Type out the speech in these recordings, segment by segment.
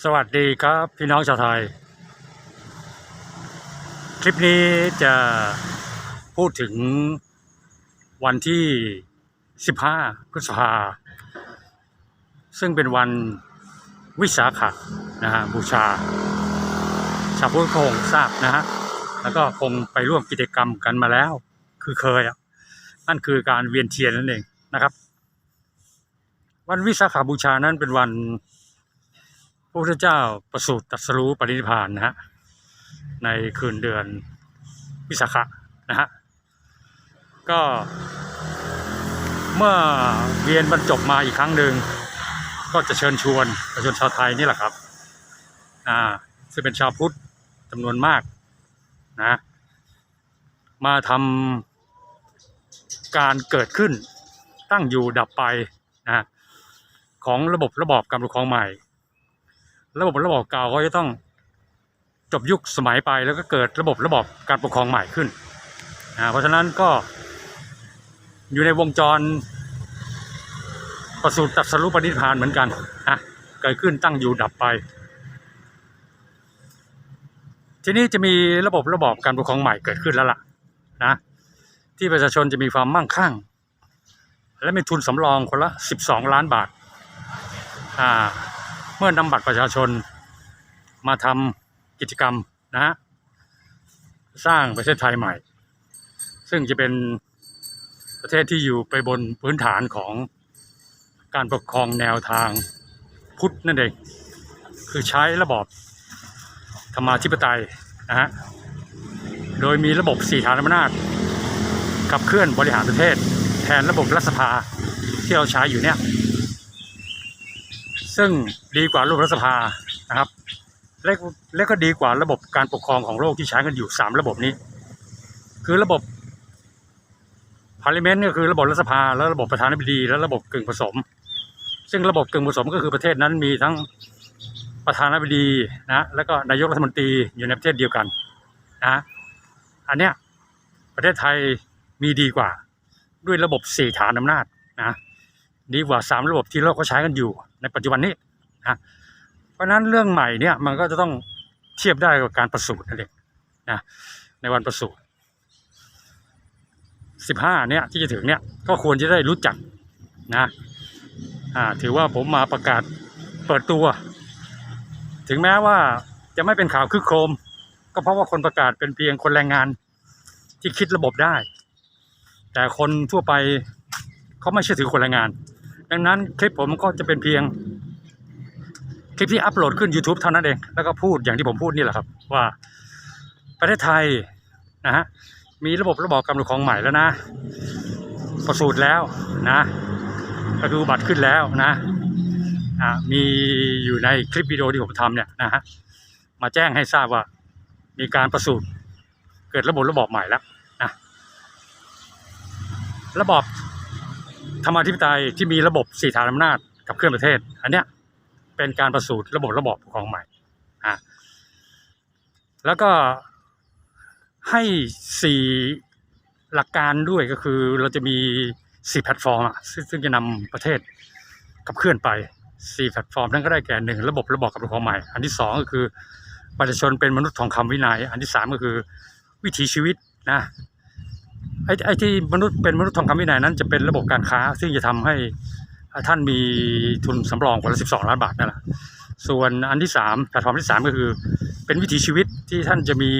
สวัสดีครับพี่น้องชาวไทย คลิปนี้จะพูดถึงวันที่ 15 พฤษภา ซึ่งเป็นวันวิสาขะนะฮะบูชา ชาวพุทธคงทราบนะฮะ แล้วก็คงไปร่วมกิจกรรมกันมาแล้ว คือเคยอะนั่นคือการเวียนเทียนนั่นเองนะครับ วันวิสาขาบูชานั้นเป็นวัน พระพุทธเจ้าประสูติตรัสรู้ปรินิพานนะฮะในคืนเดือนวิสาขะนะฮะก็ เมื่อเวียนบรรจบมาอีกครั้งหนึ่งก็จะเชิญชวนประชาชนชาวไทยนี่แหละครับอ่าซึ่งเป็นชาวพุทธจำนวนมากนะมาทำการเกิดขึ้นตั้งอยู่ดับไปนะของระบบระบอบการปกครองใหม่ ระบบระบบเก่าก็จะต้องจบยุคสมัยไปแล้วก็เกิดระบบระบบการปกครองใหม่ขึ้นนะเพราะฉะนั้นก็อยู่ในวงจรประสูติตรัสรู้ปฏิพพานเหมือนกันนะเกิดขึ้นตั้งอยู่ดับไป ทีนี้จะมีระบบระบบการปกครองใหม่เกิดขึ้นแล้วล่ะนะที่ประชาชนจะมีความมั่งคั่ง และมีทุนสำรองคนละ 12 ล้านบาทอ่า มื่อนำบัตรประชาชนมาทำกิจกรรมนะฮะสร้างประเทศไทยใหม่ ซึ่งจะเป็นประเทศที่อยู่ไปบนพื้นฐานของการปกครองแนวทางพุทธนั่นเองคือใช้ระบอบธรรมาธิปไตยนะฮะโดยมีระบบสี่ฐานอำนาจขับเคลื่อนบริหารประเทศ แทนระบบรัฐสภาที่เราใช้อยู่เนี่ย ซึ่งดีกว่าระบบรัฐสภานะครับ และและก็ดีกว่าระบบการปกครองของโลกที่ใช้กันอยู่สามระบบนี้ คือระบบพาร์ลิเมนต์ก็คือระบบรัฐสภา แล้วระบบประธานาธิบดี และระบบกึ่งผสม ซึ่งระบบกึ่งผสมก็คือประเทศนั้นมีทั้งประธานาธิบดีนะแล้วก็นายกรัฐมนตรีอยู่ในประเทศเดียวกันนะอันเนี้ยประเทศไทยมีดีกว่าด้วยระบบสี่ฐานอำนาจนะ ดีกว่าสามระบบที่โลกเขาใช้กันอยู่ในปัจจุบันนี้นะเพราะฉะนั้นเรื่องใหม่เนี่ยมันก็จะต้องเทียบได้กับการประสูตินั่นเองนะในวันประสูติสิบห้าเนี่ยที่จะถึงเนี่ยก็ควรจะได้รู้จักนะอ่าถือว่าผมมาประกาศเปิดตัว ถึงแม้ว่าจะไม่เป็นข่าวคึกโครม ก็เพราะว่าคนประกาศเป็นเพียงคนแรงงานที่คิดระบบได้ แต่คนทั่วไปเขาไม่เชื่อถือคนแรงงาน ดังนั้นคลิปผมก็จะเป็นเพียงคลิปที่อัปโหลดขึ้น YouTube เท่านั้นเอง แล้วก็พูดอย่างที่ผมพูดนี่แหละครับ ว่าประเทศไทยนะฮะมีระบบระบอบการปกครองใหม่แล้วนะ ประสูติแล้วนะก็ดูบัตรขึ้นแล้วนะอ่ามีอยู่ในคลิปวิดีโอที่ผมทำเนี่ยนะฮะมาแจ้งให้ทราบว่ามีการประสูติเกิดระบบระบอบใหม่แล้วนะระบอบ ธรรมาธิปไตยที่มีระบบสี่ฐานอำนาจกับเคลื่อนประเทศ อันเนี้ยเป็นการประสูติระบบระบบปกครองใหม่อะแล้วก็ให้สี่หลักการด้วยก็คือเราจะมีสี่แพลตฟอร์มซึ่งจะนำประเทศขับเคลื่อนไปสี่แพลตฟอร์มนั้นก็ได้แก่หนึ่งระบบระบบการปกครองใหม่ อันที่สองก็คือประชาชนเป็นมนุษย์ทองคำวินัย อันที่สามก็คือวิถีชีวิตนะ ไอ้ไอ้ที่มนุษย์เป็นมนุษย์ทองคำวินัยนั้น จะเป็นระบบการค้า ซึ่งจะทำให้ท่านมีทุนสำรองคนละสิบสองล้านบาทนั่นแหละส่วนอันที่สามแพลตฟอร์มที่สามก็คือ เป็นวิถีชีวิตที่ท่านจะมี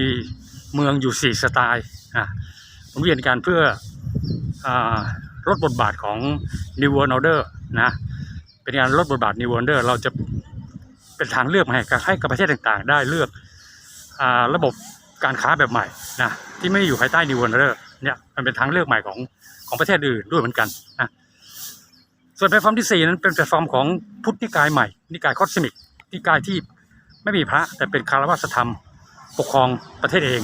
เมืองอยู่สี่สไตล์อะหมุนเวียนกันเพื่ออลดบทบาทของ New World Order นะเป็นการลดบทบาท New World Order เราจะเป็นทางเลือกให้กับให้กับประเทศต่างๆ ได้เลือกอระบบการค้าแบบใหม่นะที่ไม่อยู่ภายใต้ New World Order เนี่ยมันเป็นทางเลือกใหม่ของของประเทศอื่นด้วยเหมือนกันนะส่วนแพลตฟอร์มที่สี่นั้นเป็นแพลตฟอร์มของพุทธนิกายใหม่ นิกายคอสมิกนิกายที่ไม่มีพระ แต่เป็นคารวะธรรม ปกครองประเทศเอง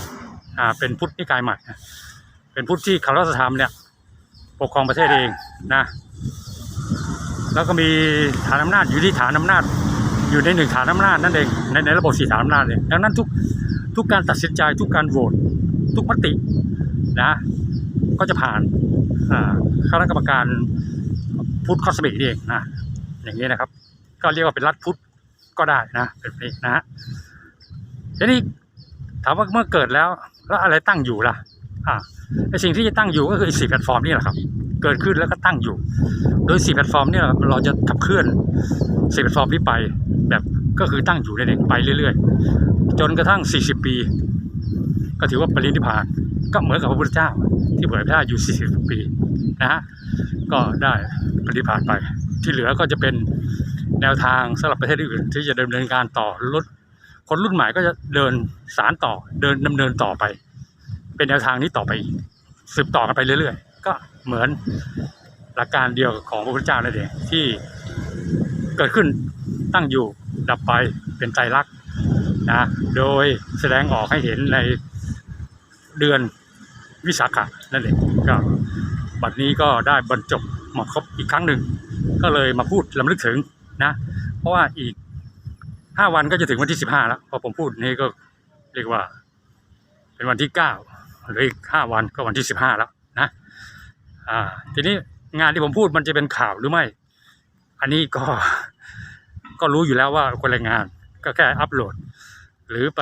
อ่าเป็นพุทธนิกายใหม่ เป็นพุทธที่คารวะธรรมเนี่ยปกครองประเทศเองนะแล้วก็มีฐานอำนาจอยู่ที่ฐานอำนาจอยู่ในหนึ่งฐานอำนาจนั่นเองในในระบบสี่ฐานอำนาจเลยดังนั้นทุกทุกการตัดสินใจทุกการโหวตทุกมติ นะ ก็จะผ่านอ่าคณะกรรมการพุทธคอสมิกนี่เองนะอย่างนี้นะครับ ก็เรียกว่าเป็นรัฐพุทธก็ได้นะเป็นแบบนี้นะฮะทีนี้ถามว่าเมื่อเกิดแล้ว แล้วอะไรตั้งอยู่ล่ะอ่าไอสิ่งที่จะตั้งอยู่ก็คือสี่แพลตฟอร์มนี่แหละครับ เกิดขึ้นแล้วก็ตั้งอยู่ โดยสี่แพลตฟอร์มเนี่ยเราจะขับเคลื่อนสี่แพลตฟอร์มที่ไป แบบก็คือตั้งอยู่ในเด็กไปเรื่อยๆ จนกระทั่ง 40 ปี ก็ถือว่าปรินิพาน ก็เหมือนกับพระพุทธเจ้า ที่เผยแพร่อยู่ 40 ปีนะฮะก็ได้ปรินิพพานไป ที่เหลือก็จะเป็นแนวทางสำหรับประเทศอื่น ที่จะดำเนินการต่อรุ่นคนรุ่นใหม่ก็จะเดินสารต่อเดินดำเนินต่อไป เป็นแนวทางนี้ต่อไปอีกสืบต่อกันไปเรื่อยๆ ก็เหมือนหลักการเดียวของพระพุทธเจ้านั่นเองที่เกิดขึ้นตั้งอยู่ดับไปเป็นไตรลักษณ์นะโดยแสดงออกให้เห็นในเดือน วิสาขะนั่นเองก็บัดนี้ก็ได้บรรจบมาครบอีกครั้งหนึ่ง ก็เลยมาพูดลำลึกถึงนะ เพราะว่าอีกห้าวันก็จะถึงวันที่สิบห้าแล้วพอผมพูดนี่ก็เรียกว่า เป็นวันที่เก้าหรืออีกห้าวันก็วันที่สิบห้าแล้วนะอ่าทีนี้งานที่ผมพูดมันจะเป็นข่าวหรือไม่ อันนี้ก็ก็รู้อยู่แล้วว่าคนรายงานก็แค่อัปโหลด หรือไป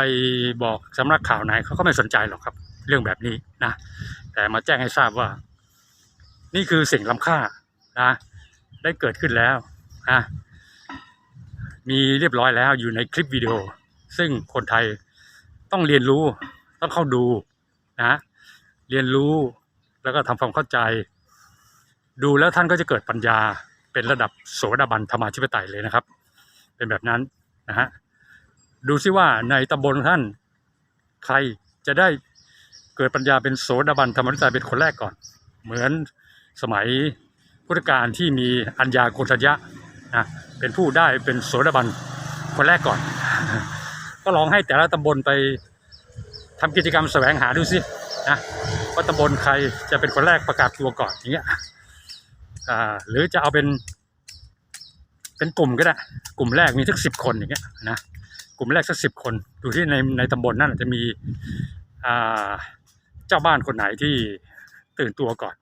บอกสำนักข่าวไหนเขาก็ไม่สนใจหรอกครับ เรื่องแบบนี้นะ แต่มาแจ้งให้ทราบว่า นี่คือสิ่งล้ำค่านะ ได้เกิดขึ้นแล้วนะมีเรียบร้อยแล้วอยู่ในคลิปวิดีโอ ซึ่งคนไทยต้องเรียนรู้ต้องเข้าดูนะเรียนรู้แล้วก็ทำความเข้าใจ ดูแล้วท่านก็จะเกิดปัญญาเป็นระดับโสดาบันธรรมาธิปไตยเลยนะครับ เป็นแบบนั้นนะฮะดูซิว่าในตำบลท่าน ใครจะได้ เกิดปัญญาเป็นโสดาบันธรรมาธิปไตยเป็นคนแรกก่อน เหมือนสมัยพุทธกาลที่มีอัญญาโกณทัญญะนะเป็นผู้ได้เป็นโสดาบันคนแรกก่อน ก็ลองให้แต่ละตำบลไปทำกิจกรรมแสวงหาดูสินะว่าตำบลใครจะเป็นคนแรกประกาศตัวก่อนอย่างเงี้ยอ่าหรือจะเอาเป็น เป็นกลุ่มก็ได้ กลุ่มแรกมีสักสิบคนอย่างเงี้ยนะกลุ่มแรกสักสิบคน ดูที่ในในตำบลนั่นจะมีอ่า เจ้าบ้านคนไหนที่ตื่นตัวก่อน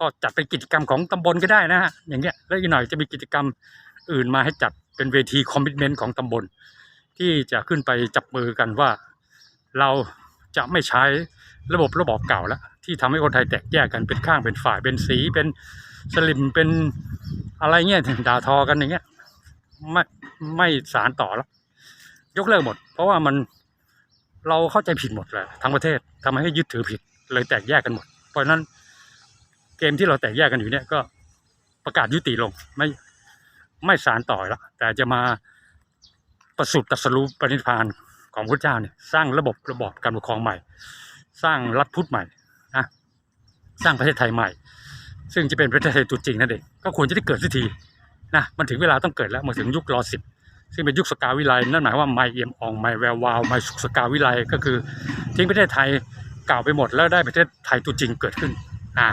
ก็จัดเป็นกิจกรรมของตำบลก็ได้นะฮะอย่างเงี้ยแล้วอีกหน่อยจะมีกิจกรรมอื่นมาให้จัดเป็นเวทีคอมมิชเมนต์ของตำบล ที่จะขึ้นไปจับมือกันว่าเราจะไม่ใช้ระบบระบอบเก่าแล้ว ที่ทำให้คนไทยแตกแยกกันเป็นข้างเป็นฝ่ายเป็นสีเป็นสลิมเป็นอะไรเงี้ยด่าทอกันอย่างเงี้ยไม่ไม่สารต่อแล้ว ยกเลิกหมด เพราะว่ามัน เราเข้าใจผิดหมดเลยทั้งประเทศทำให้ยึดถือผิดเลยแตกแยกกันหมด เพราะฉะนั้นเกมที่เราแตกแยกกันอยู่เนี่ยก็ประกาศยุติลงไม่ไม่สารต่อแล้วแต่จะมาประสูติตรัสรู้ปณิธานของพระเจ้าเนี่ยสร้างระบบระบอบการปกครองใหม่ สร้างรัฐพุทธใหม่นะสร้างประเทศไทยใหม่ ซึ่งจะเป็นประเทศไทยตัวจริงนั่นเองก็ควรจะได้เกิดสักทีนะมันถึงเวลาต้องเกิดแล้วมาถึงยุครอสิบ ซึ่งเป็นยุคสกาวิไลนั่นหมายว่าไม่เอี่ยมอ่องไม่แวววาวไม่สุขสกาวิไลก็คือทิ้งประเทศไทยเก่าไปหมด แล้วได้ประเทศไทยตัวจริงเกิดขึ้นอ่า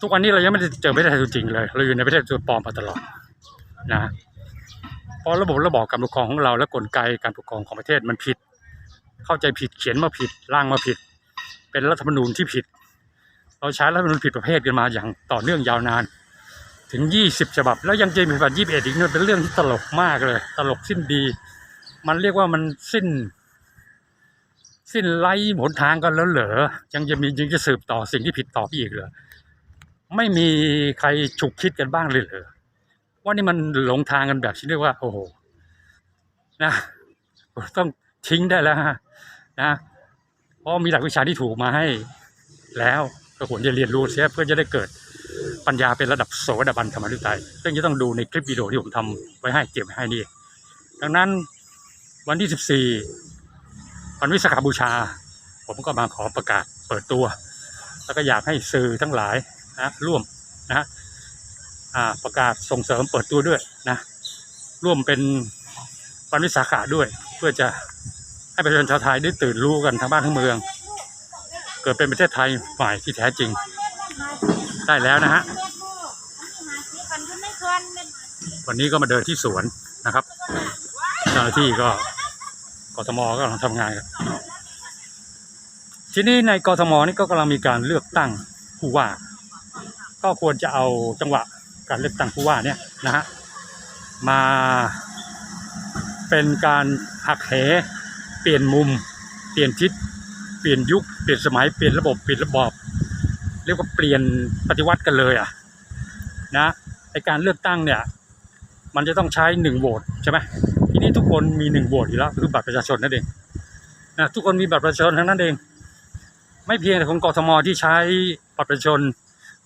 ทุกวันนี้เรายังไม่ได้เจอประเทศไทยตัวจริงเลยเราอยู่ในประเทศตัวปลอมมาตลอดนะเพราะระบบระบอบการปกครองของเราและกลไกการปกครองของประเทศมันผิด เข้าใจผิดเขียนมาผิดร่างมาผิด เป็นรัฐธรรมนูญที่ผิด เราใช้รัฐธรรมนูญผิดประเภทกันมาอย่างต่อเนื่องยาวนาน ถึงยี่สิบฉบับ แล้วยังจะมีแบบยี่สิบเอ็ดอีกเนี่เป็นเรื่องที่ตลกมากเลย ตลกสิ้นดี มันเรียกว่ามันสิ้น สิ้นไร้หนทางกันแล้วเหรอยังจะมียังจะสืบต่อสิ่งที่ผิดต่อไปอีกเหรอไม่มีใครฉุกคิดกันบ้างเลยเหรอว่านี่มันหลงทางกันแบบที่เรียกว่า โอ้โหนะต้องทิ้งได้แล้วนะเพราะมีหลักวิชาที่ถูกมาให้แล้วก็ควรจะเรียนรู้เสียเพื่อจะได้เกิด ปัญญาเป็นระดับโสดาบันธรรมฤทัยซึ่งจะต้องดูในคลิปวิดีโอที่ผมทำไว้ให้เก็บไว้ให้นี่ดังนั้นวันที่ 14 วันวิสาขบูชา ผมก็มาขอประกาศเปิดตัว แล้วก็อยากให้สื่อทั้งหลายนะร่วมนะประกาศส่งเสริมเปิดตัวด้วยนะร่วมเป็นวันวิสาขะด้วย เพื่อจะให้ประชาชนชาวไทยได้ตื่นรู้กันทั้งบ้านทั้งเมือง เกิดเป็นประเทศไทยใหม่ที่แท้จริง ได้แล้วนะฮะวันนี้ก็มาเดินที่สวนนะครับเจ้าหน้าที่ก็กทมก็กำลังทำงานกันทีนี้ในกทมนี่ก็กำลังมีการเลือกตั้งผู้ว่า ก็ควรจะเอาจังหวะการเลือกตั้งผู้ว่าเนี่ยนะฮะมาเป็นการหักเหเปลี่ยนมุม เปลี่ยนทิศ เปลี่ยนยุค เปลี่ยนสมัย เปลี่ยนระบบ เปลี่ยนระบอบ เรียกว่าเปลี่ยนปฏิวัติกันเลยอะนะไอการเลือกตั้งเนี่ย มันจะต้องใช้หนึ่งโหวตใช่ไหมทีนี้ทุกคนมีหนึ่งโหวตอยู่แล้วคือบัตรประชาชนนั่นเองนะทุกคนมีบัตรประชาชนทั้งนั้นเอง ไม่เพียงแต่ของกทมที่ใช้บัตรประชาชน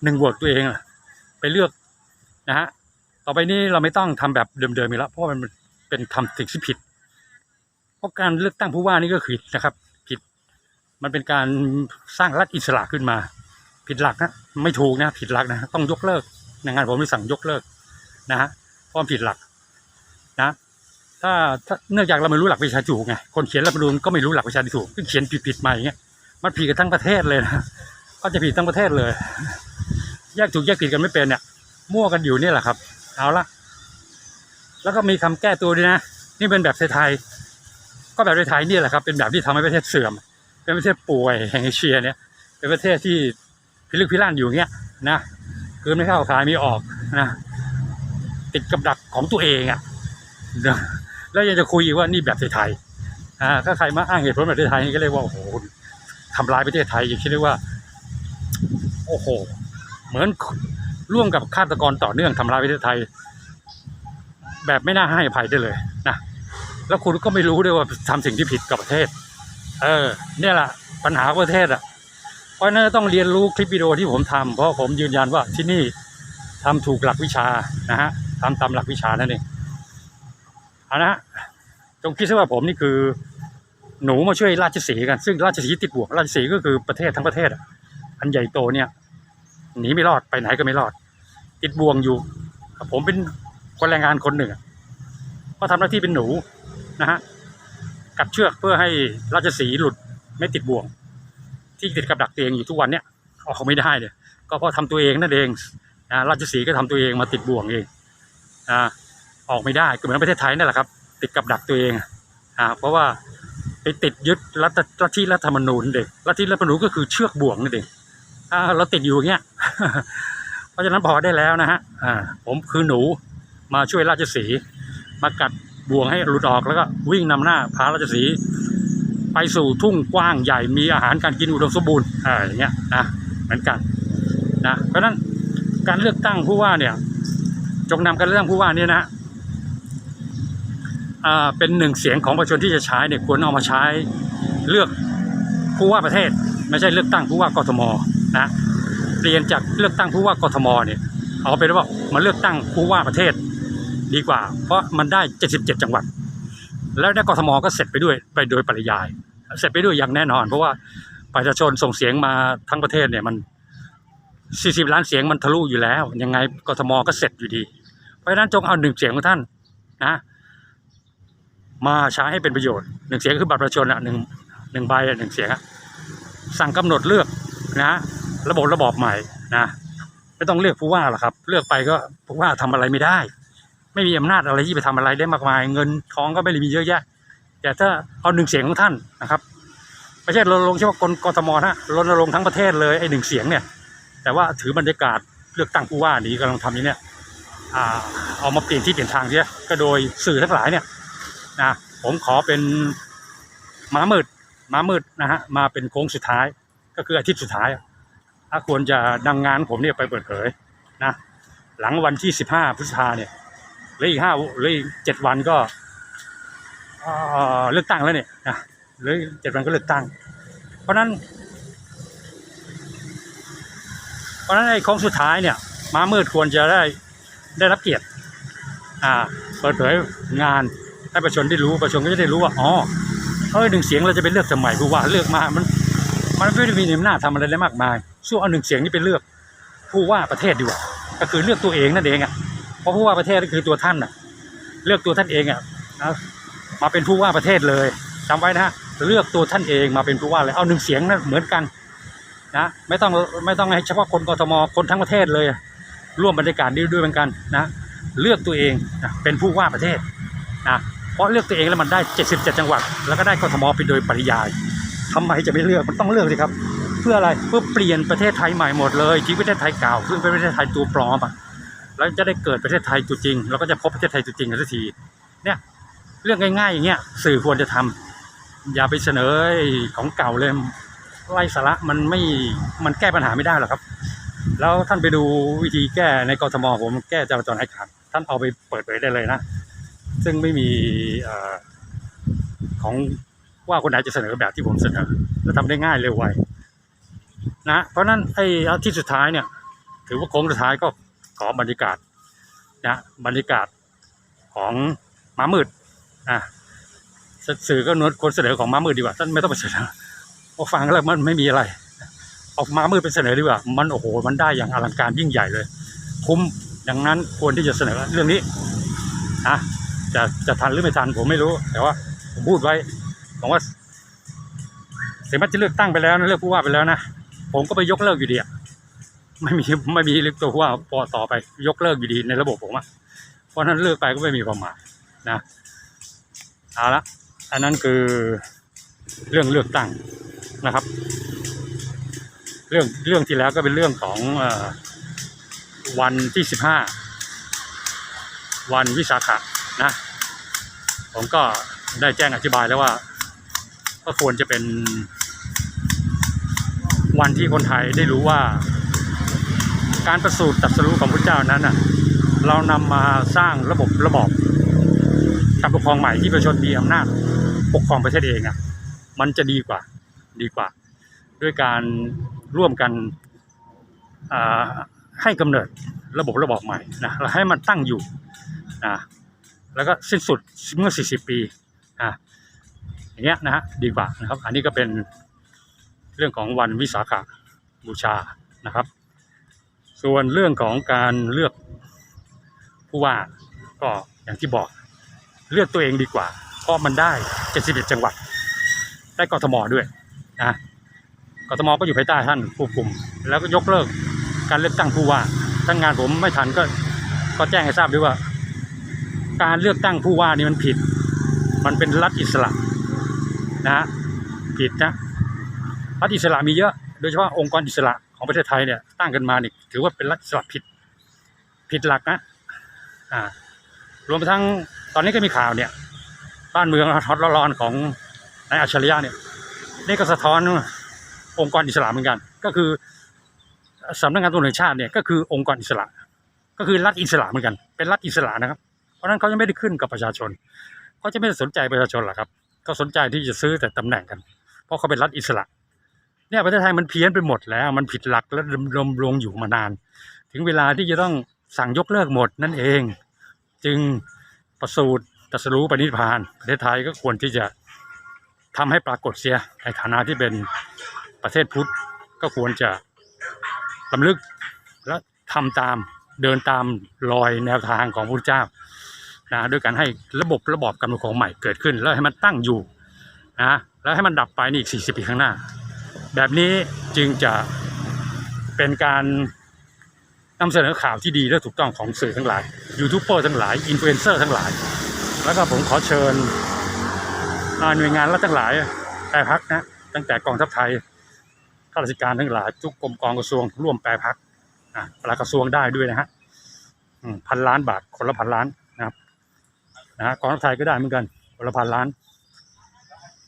หนึ่งโหวตตัวเองอะไปเลือกนะฮะต่อไปนี้เราไม่ต้องทำแบบเดิมๆอีกแล้วเพราะมันเป็นทำสิ่งที่ผิด เพราะการเลือกตั้งผู้ว่านี่ก็ผิดนะครับ ผิด มันเป็นการสร้างรัฐอิสระขึ้นมา ผิดหลักนะไม่ถูกนะผิดหลักนะต้องยกเลิกในงานผมม่สั่งยกเลิกนะฮะเพราะผิดหลักนะถ้าถ้าเนื่องจากเราไม่รู้หลักวิชาถูกไงคนเขียนรัฐธรรมนูญก็ไม่รู้หลักวิชาถูกก็เขียนผิดๆมาอย่างเงี้ยมันผิดกันทั้งประเทศเลยนะก็จะผิดทั้งประเทศเลย แยกถูกแยกผิดกันไม่เป็นเนี่ยมั่วกันอยู่นี่แหละครับ เอาละแล้วก็มีคำแก้ตัวด้วยนะ นี่เป็นแบบไทยๆก็แบบไทยๆนี่แหละครับ เป็นแบบที่ทำให้ประเทศเสื่อม เป็นประเทศป่วยแห่งเอเชียเนี่ย เป็นประเทศที่ พิลึกพิลั่นอยู่เงี้ยนะคือไม่เข้าขายไม่ออกนะติดกับดักของตัวเองอะ่ะแล้วยังจะคุยอีกว่านี่แบบไทยๆอ่าถ้าใครมาอ้างเหตุผลแบบไทยๆนี่ก็เรียกว่าโอ้โหทำลายประเทศไทยอย่างที่เรียกว่า โอ้โห เหมือนร่วมกับฆาตกรต่อเนื่องทำลายประเทศไทย แบบไม่น่าให้อภัยได้เลยนะแล้วคุณก็ไม่รู้ด้วยว่าทำสิ่งที่ผิดกับประเทศ เออ เนี่ยแหละปัญหาประเทศอะ เพราะฉะนั้นต้องเรียนรู้คลิปวิดีโอที่ผมทำเพราะผมยืนยันว่าที่นี่ทำถูกหลักวิชานะฮะทำตามหลักวิชานั่นเองเอานะจงคิดซะว่าผมนี่คือ หนูมาช่วยราชสีห์กัน ซึ่งราชสีห์ติดบวกราชสีก็คือประเทศทั้งประเทศอะอันใหญ่โตเนี่ยหนีไม่รอดไปไหนก็ไม่รอด ติดบ่วงอยู่ ผมเป็นคนแรงงานคนหนึ่งก็ทำหน้าที่เป็นหนูนะฮะกัดเชือกเพื่อให้ราชสีห์หลุดไม่ติดบ่วง ที่ติดกับดักตัวเองอยู่ทุกวันเนี่ยออกไม่ได้เนี่ยก็เพราะทำตัวเองนั่นเองนะราชสีก็ทำตัวเองมาติดบ่วงเองอ่าออกไม่ได้ก็เหมือนประเทศไทยนั่นแหละครับ ติดกับดักตัวเองอ่าเพราะว่าไปติดยึดรัฐลัทธิรัฐธรรมนูญเด็กลัฐทธิรัฐธรรมนูญก็คือเชือกบ่วงนั่นเองอ่าเราติดอยู่อย่างเงี้ยเพราะฉะนั้นพอได้แล้วนะฮะอ่าผมคือหนูมาช่วยราชสีมากัดบ่วงให้หลุดออกแล้วก็วิ่งนำหน้าพาราชสี ไปสู่ทุ่งกว้างใหญ่มีอาหารการกินอุดมสมบูรณ์อ่าอย่างเงี้ยนะเหมือนกันนะเพราะฉะนั้นการเลือกตั้งผู้ว่าเนี่ยจงนำการเลือกตั้งผู้ว่าเนี่ยนะอ่าเป็นหนึ่งเสียงของประชาชนที่จะใช้เนี่ยควรเอามาใช้เลือกผู้ว่าประเทศ ไม่ใช่เลือกตั้งผู้ว่ากทมนะเปลี่ยนจากเลือกตั้งผู้ว่ากทมเนี่ยเอาเป็นว่ามาเลือกตั้งผู้ว่าประเทศดีกว่า เพราะมันได้ 77 จังหวัด แล้วในกทมก็เสร็จไปด้วยไปโดยปริยาย เสร็จไปด้วยอย่างแน่นอน เพราะว่าประชาชนส่งเสียงมาทั้งประเทศเนี่ยมัน 40 ล้านเสียงมันทะลุอยู่แล้ว ยังไงกทมก็เสร็จอยู่ดี เพราะฉะนั้นจงเอาหนึ่งเสียงของท่านนะ มาใช้ให้เป็นประโยชน์หนึ่งเสียงคือบัตรประชาชนอะหนึ่งหนึ่งใบหนึ่งเสียงสั่งกำหนดเลือกนะ ระบบระบอบใหม่นะไม่ต้องเลือกผู้ว่าหรอกครับ เลือกไปก็ผู้ว่าทำอะไรไม่ได้ ไม่มีอำนาจอะไรที่ไปทำอะไรได้มากมาย เงินทองก็ไม่ได้มีเยอะแยะ แต่ถ้าเอาหนึ่งเสียงของท่านนะครับไม่ใช่รณรงค์เฉพาะคนกทมนะรณรงค์ทั้งประเทศเลยไอ้หนึ่งเสียงเนี่ย แต่ว่าถือบรรยากาศเลือกตั้งผู้ว่านี้กำลังทำอยู่เนี่ยอ่าเอามาเปลี่ยนที่เปลี่ยนทางเสียก็โดยสื่อทั้งหลายเนี่ยนะผมขอเป็นม้ามืดม้ามืดนะฮะมาเป็นโค้งสุดท้าย ก็คืออาทิตย์สุดท้ายถ้าควรจะดังงานผมเนี่ยไปเปิดเผยนะหลังวันที่สิบห้าพฤษภาเนี่ย หลืออีกห้าเหลืออีกเจ็ดวันก็เลือกตั้งแล้วเนี่ยนะหรือเจ็ดวันก็เลือกตั้ง เพราะนั้น เพราะนั้นไอ้โค้งสุดท้ายเนี่ยม้ามืดควรจะได้ได้รับเกียรติอ่าเปิดเผยงานให้ประชาชนได้รู้ประชาชนก็จะได้รู้ว่าอ๋อเออหนึ่งเสียงเราจะไปเลือกทำไมผู้ว่าเลือกมามันมันไม่ได้มีอำนาจทำอะไรได้มากมาย สู้เอาหนึ่งเสียงนี่ไปเลือกผู้ว่าประเทศดีกว่าก็คือเลือกตัวเองนั่นเองอะ ราะผู้ว่าประเทศก็คือตัวท่านอะ เลือกตัวท่านเองอะมาเป็นผู้ว่าประเทศเลยจำไว้นะเลือกตัวท่านเองมาเป็นผู้ว่าเลยเอาหนึ่งเสียงนะเหมือนกันนะไม่ต้องไม่ต้องให้เฉพาะคนกทมคนทั้งประเทศเลย ร่วมบรรยากาศนี้ด้วยเหมือนกันนะเลือกตัวเองนะเป็นผู้ว่าประเทศนะเพราะเลือกตัวเองแล้วมันได้ 77 จังหวัด แล้วก็ได้กทมไปโดยปริยายทำไมจะไม่เลือกมันต้องเลือกสิครับ เพื่ออะไรเพื่อเปลี่ยนประเทศไทยใหม่หมดเลยที่ประเทศไทยเก่าซึ่งเป็นประเทศไทยตัวปลอมอะ แล้วจะได้เกิดประเทศไทยตัวจริงแล้วก็จะพบประเทศไทยตัวจริงกันสักทีเนี่ยเรื่องง่ายๆอย่างเงี้ยสื่อควรจะทำอย่าไปเสนอของเก่าเลยไร้สาระมันไม่มันแก้ปัญหาไม่ได้หรอกครับ แล้วท่านไปดูวิธีแก้ในกรทมผมแก้จราจรให้ขาดท่านเอาไปเปิดเผยได้เลยนะ ซึ่งไม่มีอของว่าคนไหนจะเสนอแบบที่ผมเสนอ แล้วทำได้ง่ายเร็วไวนะเพราะฉะนั้นไอ้อาทิตย์สุดท้ายเนี่ย ถือว่าโค้งสุดท้ายก็ ขอบรรยากาศนะบรรยากาศของม้ามืดอะสื่อก็นวดคนเสนอของม้ามืดดีกว่าท่านไม่ต้องไปเสนอพอฟังแล้วมันไม่มีอะไรออกม้ามืดเป็นเสนอดีกว่า มันโอ้โหมันได้อย่างอลังการยิ่งใหญ่เลย คุ้มดังนั้นควรที่จะเสนอเรื่องนี้นะจะจะทันหรือไม่ทันผมไม่รู้ แต่ว่าผมพูดไว้ผมว่าถึงแม้จะเลือกตั้งไปแล้วนะเลือกผู้ว่าไปแล้วนะผมก็ไปยกเลิกอยู่ดีอะ ไม่มีไม่มีเลือกตัวว่าปอต่อไปยกเลิกอยู่ดีในระบบผมอะเพราะนั้นเลือกไปก็ไม่มีความหมายนะเอาละอันนั้นคือเรื่องเลือกตั้งนะครับ เรื่องเรื่องที่แล้วก็เป็นเรื่องของอวันที่สิบห้าวันวิสาขะนะ ผมก็ได้แจ้งอธิบายแล้วว่าก็ควรจะเป็นวันที่คนไทยได้รู้ว่า การประสูติตรัสรู้ของพระเจ้านั้นน่ะเรานำมาสร้างระบบระบอบการปกครองใหม่ที่ประชาชนมีอำนาจปกครองประเทศเองอะมันจะดีกว่าดีกว่า ด้วยการร่วมกันให้กำเนิดระบบระบอบใหม่นะแล้วให้มันตั้งอยู่นะแล้วก็สิ้นสุดเมื่อ 40 ปีอะอย่างเงี้ยนะฮะดีกว่านะครับ อันนี้ก็เป็นเรื่องของวันวิสาขบูชานะครับ ส่วนเรื่องของการเลือกผู้ว่าก็อย่างที่บอกเลือกตัวเองดีกว่า เพราะมันได้ 71 จังหวัด ได้กทมด้วยนะกทมก็อยู่ภายใต้ท่านผู้คุม แล้วก็ยกเลิกการเลือกตั้งผู้ว่าถ้างานผมไม่ทันก็ก็แจ้งให้ทราบด้วยว่า การเลือกตั้งผู้ว่านี่มันผิด มันเป็นรัฐอิสระนะผิดนะรัฐอิสระมีเยอะ โดยเฉพาะองค์กรอิสระ ของประเทศไทยเนี่ยตั้งกันมานี่ถือว่าเป็นรัฐอิสระผิดผิดหลักนะอ่ารวมไปทั้งตอนนี้ก็มีข่าวเนี่ยบ้านเมืองฮอตร้อนๆของนายอัจฉริยะเนี่ยนี่ก็สะท้อนองค์กรอิสระเหมือนกัน ก็คือสำนักงานตำรวจแห่งชาติเนี่ยก็คือองค์กรอิสระ ก็คือรัฐอิสระเหมือนกัน เป็นรัฐอิสระนะครับ เพราะนั้นเขาจะไม่ได้ขึ้นกับประชาชนเขาจะไม่ได้สนใจประชาชนหรอกครับ ก็สนใจที่จะซื้อแต่ตำแหน่งกัน เพราะเขาเป็นรัฐอิสระ เนี่ยประเทศไทยมันเพี้ยนไปหมดแล้ว มันผิดหลักและดำรงรงอยู่มานาน ถึงเวลาที่จะต้องสั่งยกเลิกหมดนั่นเอง จึงประสูติตรัสรู้ปณิพาน ประเทศไทยก็ควรที่จะทำให้ปรากฏเสียในฐานะที่เป็นประเทศพุทธก็ควรจะลำลึกและทำตามเดินตามรอยแนวทางของพระพุทธเจ้านะด้วยการให้ระบบระบอบการปกครองใหม่เกิดขึ้น แล้วให้มันตั้งอยู่นะแล้วให้มันดับไปนี่อีก 40 ปีข้างหน้า แบบนี้จึงจะเป็นการนำเสนอข่าวที่ดีและถูกต้องของสื่อทั้งหลายยูทูบเบอร์ทั้งหลายอินฟลูเอนเซอร์ทั้งหลาย แล้วก็ผมขอเชิญหน่วยงานรัฐทั้งหลายแปรพักนะตั้งแต่กองทัพไทยข้าราชการทั้งหลาย ทุกกรมกองกระทรวงร่วมแปรพักอะปลากระทรวงได้ด้วยนะฮะพันล้านบาทคนละพันล้านนะครับนะฮะกองทัพไทยก็ได้เหมือนกันคนละพันล้าน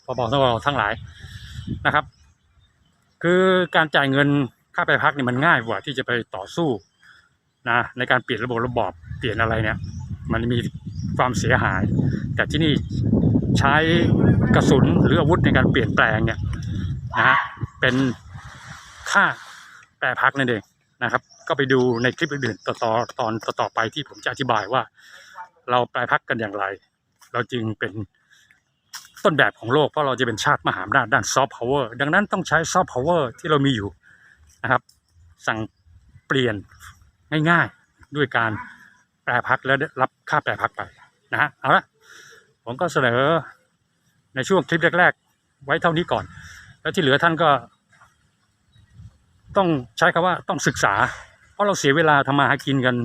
พบทั้งเราทั้งหลายนะครับ คือการจ่ายเงินค่าไปพักเนี่ยมันง่ายกว่าที่จะไปต่อสู้นะในการเปลี่ยนระบบระบอบเปลี่ยนอะไรเนี่ย มันมีความเสียหาย แต่ที่นี่ใช้กระสุนหรืออาวุธในการเปลี่ยนแปลงเนี่ยนะฮะเป็นค่าแปรพักนั่นเองนะครับ ก็ไปดูในคลิปอื่นๆต่อตอนต่อไปที่ผมจะอธิบายว่า เราแปรพักกันอย่างไร เราจึงเป็น ต้นแบบของโลกเพราะเราจะเป็นชาติมหาอำนาจด้านซอฟต์พาวเวอร์ดังนั้นต้องใช้ซอฟต์พาวเวอร์ที่เรามีอยู่นะครับ สั่งเปลี่ยนง่ายๆด้วยการแปรพักและรับค่าแปรพักไปนะฮะเอาละผมก็เสนอในช่วงคลิปแรก ๆ ไว้เท่านี้ก่อน แล้วที่เหลือท่านก็ ต้องใช้คำว่าต้องศึกษา เพราะเราเสียเวลาทำมาหากินกัน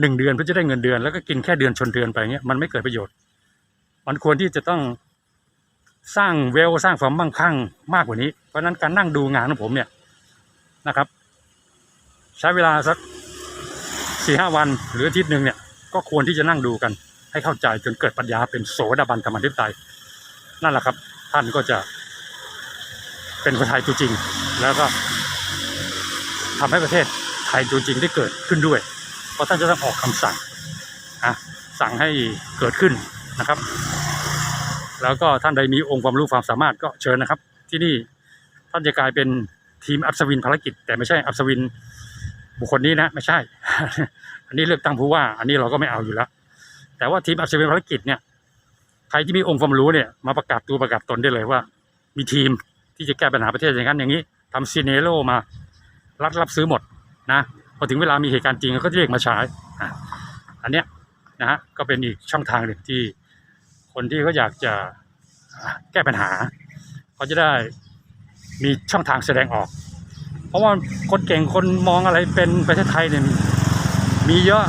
หนึ่งเดือนเพื่อจะได้เงินเดือน แล้วก็กินแค่เดือนชนเดือนไปเงี้ยมันไม่เกิดประโยชน์ มันควรที่จะต้องสร้างเวลสร้างความมั่งคั่งมากกว่านี้ เพราะนั้นการนั่งดูงานของผมเนี่ยนะครับ ใช้เวลาสักสี่ห้าวันหรืออาทิตย์หนึ่งเนี่ยก็ควรที่จะนั่งดูกัน ให้เข้าใจจนเกิดปัญญาเป็นโสดาบันธรรมธิปไตยนั่นแหละครับ ท่านก็จะ เป็นคนไทยตัวจริง แล้วก็ทำให้ประเทศไทยตัวจริงได้เกิดขึ้นด้วย เพราะท่านจะต้องออกคำสั่งอะสั่งให้เกิดขึ้น นะครับ แล้วก็ท่านใดมีองค์ความรู้ความสามารถก็เชิญนะครับ ที่นี่ท่านจะกลายเป็นทีมอัศวินภารกิจ แต่ไม่ใช่อัศวินบุคคลนี้นะไม่ใช่ อันนี้เลือกตั้งผู้ว่า อันนี้เราก็ไม่เอาอยู่แล้ว แต่ว่าทีมอัศวินภารกิจเนี่ยใครที่มีองค์ความรู้เนี่ยมาประกาศตัวประกาศตนได้เลยว่า มีทีมที่จะแก้ปัญหาประเทศอย่างนั้นอย่างนี้ทำซีเนโรมารัดรับซื้อหมดนะพอถึงเวลามีเหตุการณ์จริงก็จะเรียกมาใช้อะอันเนี้ยนะฮะก็เป็นอีกช่องทางหนึ่งที่ คนที่เขาอยากจะแก้ปัญหาเขาจะได้มีช่องทางแสดงออก เพราะว่าคนเก่งคนมองอะไรเป็นประเทศไทยเนี่ยมีเยอะ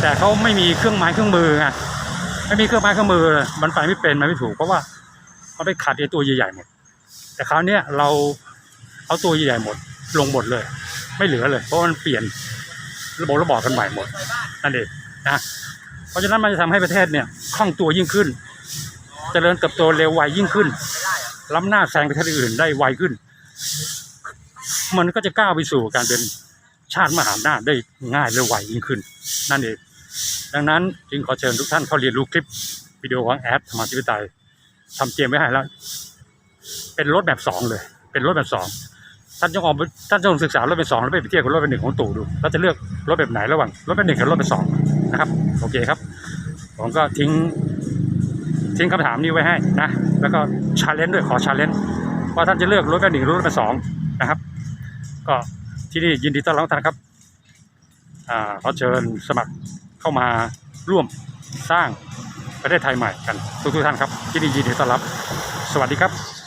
แต่เขาไม่มีเครื่องไม้เครื่องมือไงไม่มีเครื่องไม้เครื่องมือมันไปไม่เป็นมันไม่ถูก เพราะว่าเขาไปขัดไอ้ตัวใหญ่ๆหมด แต่คราวนี้เราเอาตัวใหญ่ๆหมด ลงหมดเลย ไม่เหลือเลย เพราะมันเปลี่ยนระบบระบอบกันใหม่หมดนั่นเองนะเพราะฉะนั้นมันจะทำให้ประเทศเนี่ยคล่องตัวยิ่งขึ้น เจริญเติบโตเร็วไวยิ่งขึ้น ล้ำหน้าแซงประเทศอื่นได้ไวขึ้น มันก็จะก้าวไปสู่การเป็นชาติมหาอำนาจได้ง่ายและไวยิ่งขึ้น นั่นเอง ดังนั้นจึงขอเชิญทุกท่านเข้าเรียนรู้คลิปวิดีโอของแอดธรรมาธิปไตยทำเกมไว้ให้แล้ว เป็นรถแบบสองเลย เป็นรถแบบสองท่านจงออกท่านจงศึกษารถแบบสองแล้วไปเปรียบเทียบกับรถแบบหนึ่งของตู่ดูแล้วจะเลือกรถแบบไหนระหว่างรถแบบหนึ่งกับรถแบบสองนะครับ โอเคครับ ผมก็ทิ้ง ทิ้งคำถามนี้ไว้ให้นะ แล้วก็ชาเลนจ์ด้วยขอชาเลนจ์ว่าท่านจะเลือกรถแบบหนึ่งรือรถแบบสองนะครับ ก็ที่นี่ยินดีต้อนรับท่านครับอ่าขอเชิญสมัครเข้ามาร่วมสร้างประเทศไทยใหม่กันทุกๆท่านครับ ที่นี่ยินดีต้อนรับ สวัสดีครับ